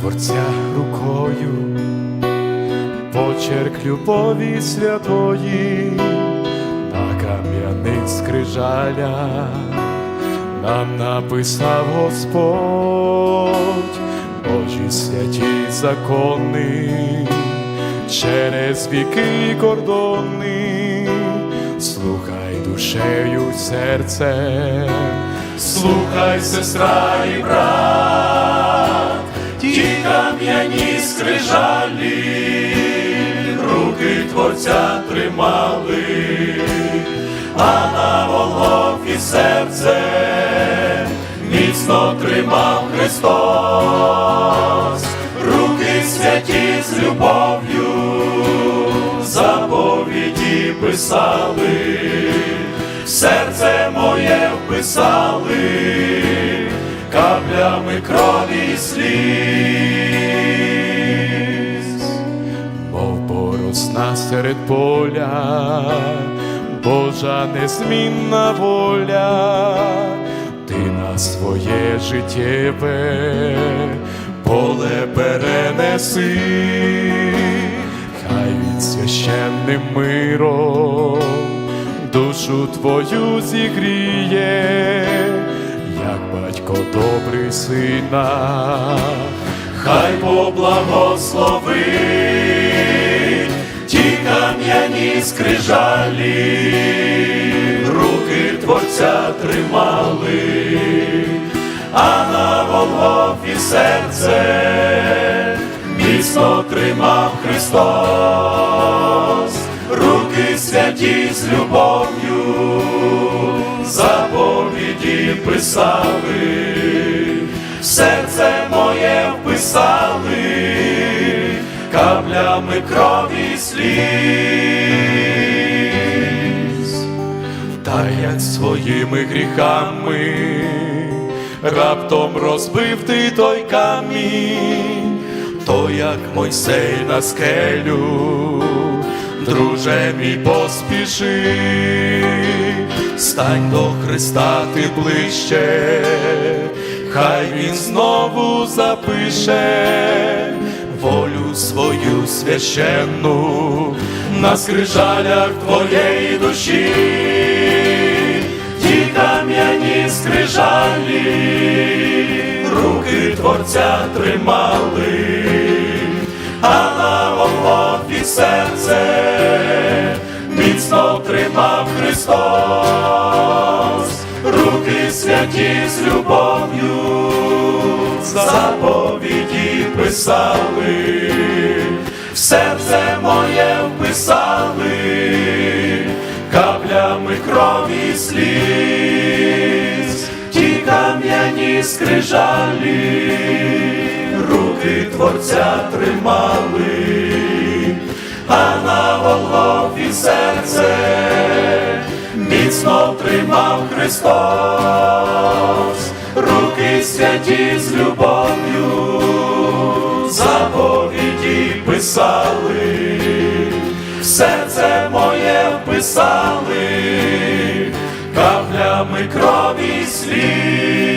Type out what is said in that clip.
Творця рукою, почерк любові святої, на кам'яниць скрижаля нам написав Господь, Божі святі закони, через віки кордони, слухай душею серце, слухай сестра і брат кам'яні скрижалі, руки Творця тримали, а на Голгофі серце міцно тримав Христос, руки святі з любов'ю, заповіді писали, серце моє вписали, каплями крові й поросна серед поля, Божа незмінна воля, ти на своє життєве поле перенеси, хай він священним миром душу твою зігріє, як батько добрий сина, хай поблагословить ті скрижалі, руки Творця тримали, а на Голгофі серце міцно тримав Христос, руки святі з любов'ю, заповіді писали, серце моє вписали, каплями крові сліз, своїми гріхами. Раптом розбив ти той камінь, то як Мойсей на скелю, друже мій поспіши, стань до Христа ти ближче, хай він знову запише волю свою священну на скрижалях твоєї душі, Творця тримали, а на Голгофі серце міцно тримав Христос, руки святі з любов'ю, заповіді писали, в серце моє вписали, каплями крові сліз, ті скрижалі, руки Творця тримали, а на Голгофі серце міцно тримав Христос, руки святі з любов'ю, заповіді писали, в серце моє вписали, каплями крові сліз.